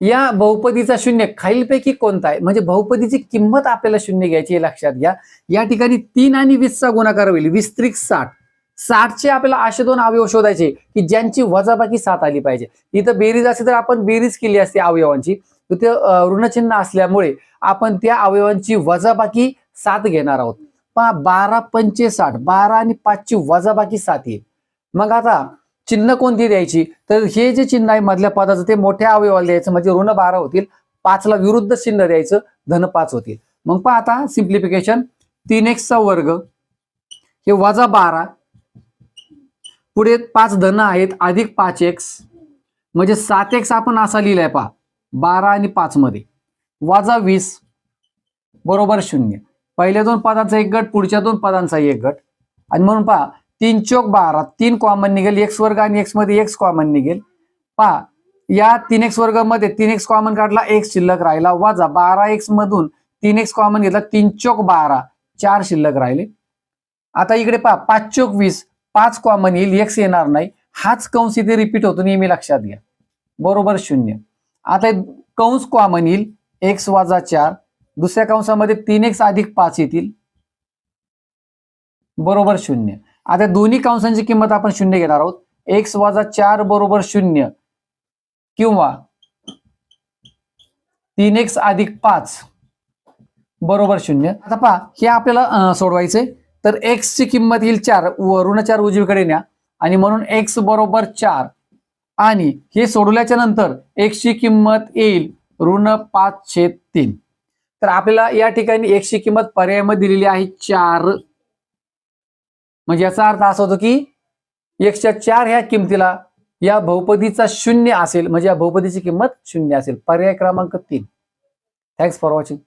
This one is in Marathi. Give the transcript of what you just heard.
या बहुपदीचा शून्य खालीलपैकी कोणता आहे? म्हणजे बहुपदीची किंमत आपल्याला शून्य घ्यायची हे लक्षात घ्या. या ठिकाणी तीन आणि वीसचा गुणाकार होईल. वीस त्रिक साठ. साठचे आपल्याला असे दोन अवयव शोधायचे की ज्यांची वजाबाकी सात आली पाहिजे. इथं बेरीज असते तर आपण बेरीज केली असते अवयवांची. तिथे ऋणचिन्ह असल्यामुळे आपण त्या अवयवांची वजाबाकी सात घेणार आहोत. पहा बारा पंचे साठ बारा आणि पाचची वजाबाकी सात येईल मग आता चिन्ह कोणती द्यायची? तर हे जे चिन्ह आहे मधल्या पदाचं ते मोठ्या अवयवाला द्यायचं. म्हणजे ऋण बारा होतील. पाचला विरुद्ध चिन्ह द्यायचं. धन पाच होतील. मग पहा आता सिम्प्लिफिकेशन तीन एक्सचा वर्ग हे वजा बारा. पुढे पाच धन आहेत. अधिक पाच एक्स म्हणजे सात एक्स आपण असा लिहिलाय पहा. बारा आणि पाच मध्ये. वजा वीस. बरोबर शून्य. पहिल्या दोन पदांचा एक गट पुढच्या दोन पदांचा एक गट. आणि म्हणून पहा तीन चौक बारा तीन कॉमन निघेल एक्स वर्ग आणि एक्समध्ये एक्स कॉमन निघेल. पहा या तीन एक्स वर्गामध्ये तीन एक्स कॉमन काढला एक्स शिल्लक राहिला. वाजा बारा एक्स मधून तीन एक्स कॉमन घेतला तीन चौक बारा चार शिल्लक राहिले. आता इकडे पहा पाच चौक वीस पाच कॉमन येईल एक्स येणार नाही. हाच कंस इथे रिपीट होतो नेहमी लक्षात घ्या. बरोबर शून्य. आता कंस कॉमन येईल एक्स वाजा चार. दुसऱ्या कंसामध्ये तीन एक्स अधिक पाच येतील. बरोबर शून्य. आता दोन्ही कंसांची किंमत आपण शून्य घेणार आहोत. एक्स वाजा चार बरोबर शून्य किंवा तीन एक्स अधिक पाच बरोबर शून्य. आता पहा हे आपल्याला अं, सोडवायचंय. तर एक्स ची किंमत येईल चार. ऋण चार उजवीकडे न्या. आणि म्हणून एक्स बरोबर चार. आणि हे सोडवल्याच्या नंतर एक्स ची किंमत येईल ऋण पाच छेद तीन. तर आपल्याला या ठिकाणी एक्स ची किंमत पर्यायामध्ये दिलेली आहे चार. म्हणजे याचा अर्थ असा होतो की एकशे चार ह्या किमतीला या बहुपदीचा शून्य असेल म्हणजे या बहुपदीची किंमत शून्य असेल. पर्याय क्रमांक तीन. Thanks for watching